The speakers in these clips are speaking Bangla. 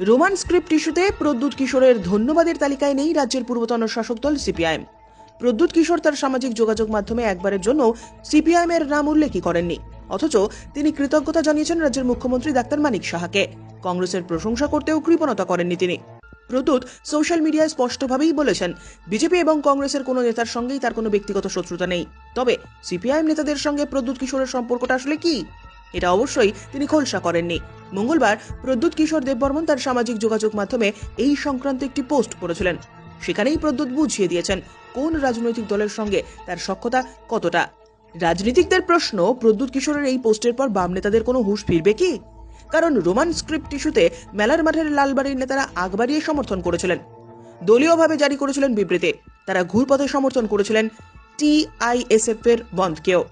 রোমান স্ক্রিপ্ট ইস্যুতে প্রদ্যুৎ কিশোরের ধন্যবাদের তালিকায় নেই রাজ্যের পূর্বতন শাসক দল সিপিআইএম। প্রদ্যুৎ কিশোর তার সামাজিক যোগাযোগ মাধ্যমে একবারের জন্য সিপিআইএম এর নাম উল্লেখই করেননি। অথচ তিনি কৃতজ্ঞতা জানিয়েছেন রাজ্যের মুখ্যমন্ত্রী ডাক্তার মানিক সাহাকে। কংগ্রেসের প্রশংসা করতেও কৃপণতা করেননি তিনি। প্রদ্যুৎ সোশ্যাল মিডিয়ায় স্পষ্টভাবেই বলেছেন, বিজেপি এবং কংগ্রেসের কোনো নেতার সঙ্গেই তার কোনো ব্যক্তিগত শত্রুতা নেই। তবে সিপিআইএম নেতাদের সঙ্গে প্রদ্যুৎ কিশোরের সম্পর্কটা আসলে কি? এটা অবশ্যই তিনি খোলসা করেননি। মঙ্গলবার প্রদ্যুৎ কিশোর দেববর্মন তার সামাজিক যোগাযোগ মাধ্যমে এই সংক্রান্ত একটি পোস্ট করেছিলেন। সেখানেই প্রদ্যুৎ বুঝিয়ে দিয়েছেন কোন রাজনৈতিক দলের সঙ্গে তার সক্ষতা কতটা। রাজনীতিকদের প্রশ্ন, প্রদ্যুৎ কিশোরের এই পোস্টের পর বাম নেতাদের কোনো হুঁশ ফিরবে কি? কারণ রোমান স্ক্রিপ্ট ইস্যুতে মেলার মাঠের লালবাড়ির নেতারা আগ বাড়িয়ে সমর্থন করেছিলেন। দলীয়ভাবে জারি করেছিলেন বিবৃতি। তারা ঘুরপথে সমর্থন করেছিলেন টিআইএসএফ এর বন্ধকেও।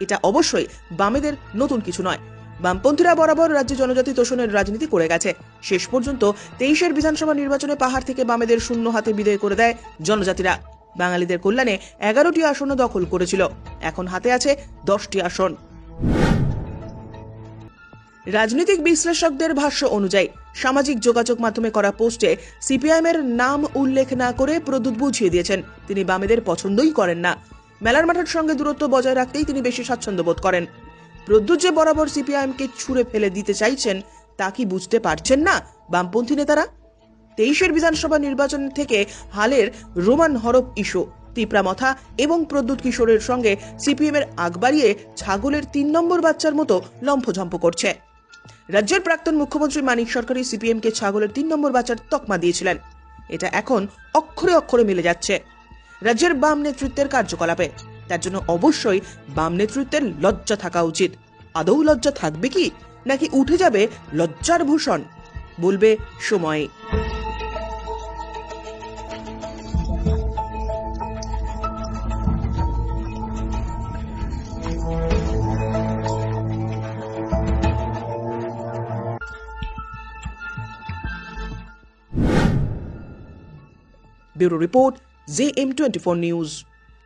এটা অবশ্যই বামেদের নতুন কিছু নয়। বামপন্থীরা বরাবর রাজ্যে জনজাতি তোষণের রাজনীতি করে গেছে। শেষ পর্যন্ত তেইশের বিধানসভা নির্বাচনে পাহাড় থেকে বামেদের শূন্য হাতে বিদায় করে দেয় জনজাতিরা। বাঙালিদের কল্যাণে এগারোটি আসন দখল করেছিল। এখন হাতে আছে দশটি আসন। রাজনৈতিক বিশ্লেষকদের ভাষ্য অনুযায়ী সামাজিক যোগাযোগ মাধ্যমে করা পোস্টে সিপিআইএম এর নাম উল্লেখ না করে প্রদ্যুৎ বুঝিয়ে দিয়েছেন। তিনি বামেদের পছন্দই করেন না। মেলার মাঠের সঙ্গে দূরত্ব বজায় রাখতেই তিনি বেশি স্বাচ্ছন্দ্য বোধ করেন। প্রদ্যুৎ যে বরাবর সিপিআইএমকে ছুঁড়ে ফেলে দিতে চাইছেন, তা কি বুঝতে পারছেন না বামপন্থী নেতারা? তেইশের বিধানসভা নির্বাচন থেকে হালের রোমান হরপ ইস্যু তিপ্রামথা এবং প্রদ্যুৎ কিশোরের সঙ্গে সিপিএম এর আগ বাড়িয়ে ছাগলের তিন নম্বর বাচ্চার মতো লম্ফঝম্প করছে। রাজ্যের প্রাক্তন মুখ্যমন্ত্রী মানিক সরকারি সিপিএমকে ছাগলের তিন নম্বর বাচ্চার তকমা দিয়েছিলেন। এটা এখন অক্ষরে অক্ষরে মিলে যাচ্ছে। রাজ্যের বাম নেতৃত্বের কার্যকলাপে। তার জন্য অবশ্যই বাম নেতৃত্বের লজ্জা থাকা উচিত। আদৌ লজ্জা থাকবে কি, নাকি উঠে যাবে লজ্জার ভূষণ? বলবে সময়। Bureau report ZM24 News.